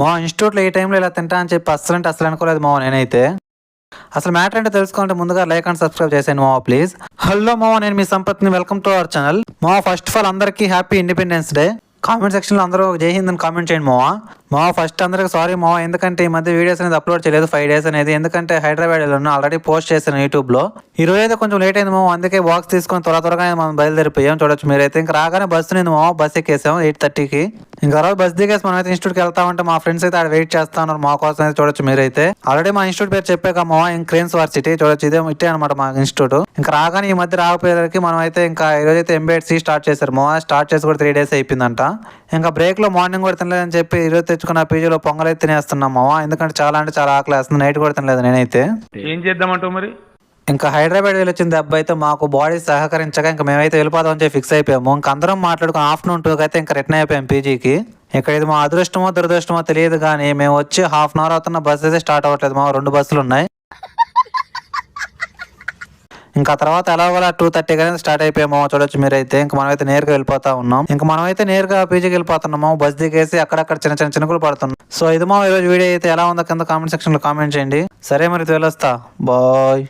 మా ఇన్స్టిట్యూట్లో ఏ టైంలో ఇలా తింటా అని చెప్పి అస్సలు అంటే అసలు అనుకోలేదు మావ నేనైతే. అసలు మ్యాటర్ అంటే తెలుసుకోవాలంటే ముందుగా లైక్ అండ్ సబ్స్క్రైబ్ చేసాను మావా ప్లీజ్ హలో మావా నేను మీ సంపత్ని వెల్కమ్ టు అవర్ ఛానల్ మావా ఫస్ట్ ఆఫ్ ఆల్ అందరికీ హ్యాపీ ఇండిపెండెన్స్ డే కామెంట్ సెక్షన్లో అందరూ జై హింద్ అని కామెంట్ చేయండి మావా. మావా ఫస్ట్ అందరికి సారీ మావా ఎందుకంటే ఈ మధ్య వీడియోస్ అనేది అప్లోడ్ చేయలేదు ఫైవ్ డేస్ అనేది. ఎందుకంటే హైదరాబాద్ ఉన్నా ఆల్రెడీ పోస్ట్ చేశాను యూట్యూబ్లో ఈ రోజు అయితే కొంచెం లేట్ అయింది మావా అందుకే బాక్స్ తీసుకొని త్వర త్వరగా మనం బయలుదేరిపోయాం. చూడొచ్చు మీరైతే. ఇంకా రాగానే బస్సు నేను మావా బస్ ఎక్కేసాం ఎయిట్ థర్టీకి ఇంకా రోజు బస్ దిగేసి మనం అయితే ఇన్స్టిట్యూట్కి వెళ్తామంటే మా ఫ్రెండ్స్ అయితే ఆడ వెయిట్ చేస్తా ఉన్నారు మా కోసం అయితే చూడొచ్చు మీరైతే. ఆల్రెడీ మా ఇన్స్టిట్యూట్ పేరు చెప్పాక మావా క్రేన్స్ వర్సిటీ చూడొచ్చు ఇదే ఇట్టే అనమాట మా ఇన్స్టిట్యూట్ ఇంకా రాగానే ఈ మధ్య రాకపోయేసరికి మనం అయితే ఇంకా ఈ అయితే ఎంబీఎడ్ సి స్టార్ట్ చేశారు. మావా స్టార్ట్ చేసి కూడా త్రీ డేస్ అయిపోయిందంట. ఇంకా బ్రేక్లో మార్నింగ్ కూడా తినలేదని చెప్పి ఈ రోజు తెచ్చుకున్న పీజీలో పొంగల్ అయితే తినేస్తున్నాం మావా ఎందుకంటే చాలా అంటే చాలా ఆకలి వేస్తుంది. నైట్ కూడా తినలేదు నేనైతే. ఏం చేద్దామంటావు మరి? ఇంకా హైదరాబాద్ వెళ్ళి వచ్చిన దెబ్బ అయితే మాకు బాడీ సహకరించగా ఇంకా మేమైతే వెళ్ళిపోదాం చెప్పి ఫిక్స్ అయిపోయాము. ఇంకా అందరం మాట్లాడుకుని ఆఫ్టర్నూన్ టూ అయితే ఇంకా రిటర్న్ అయిపోయాం పీజీకి. ఇక్కడ ఇది మా అదృష్టమో దురదృష్టమో తెలియదు కానీ మేము వచ్చి హాఫ్ అన్ అవర్ అవుతున్న బస్ అయితే స్టార్ట్ అవ్వట్లేదు. మా రెండు బస్సులు ఉన్నాయి. ఇంకా తర్వాత ఎలాగోలా టూ థర్టీ కానీ స్టార్ట్ అయిపోయామో. చూడొచ్చు మీరైతే. ఇంకా మనమైతే నేరుగా వెళ్ళిపోతా ఉన్నాం. ఇంకా మనమైతే నేరుగా పీజీకి వెళ్ళిపోతున్నాము. బస్ దిగేసి అక్కడక్కడ చిన్న చిన్న చినుకులు పడుతున్నాం. సో ఇది మా ఈరోజు వీడియో అయితే ఎలా ఉందో కింద కామెంట్ సెక్షన్లో కామెంట్ చేయండి. సరే మరి వెళ్ళొస్తా. బాయ్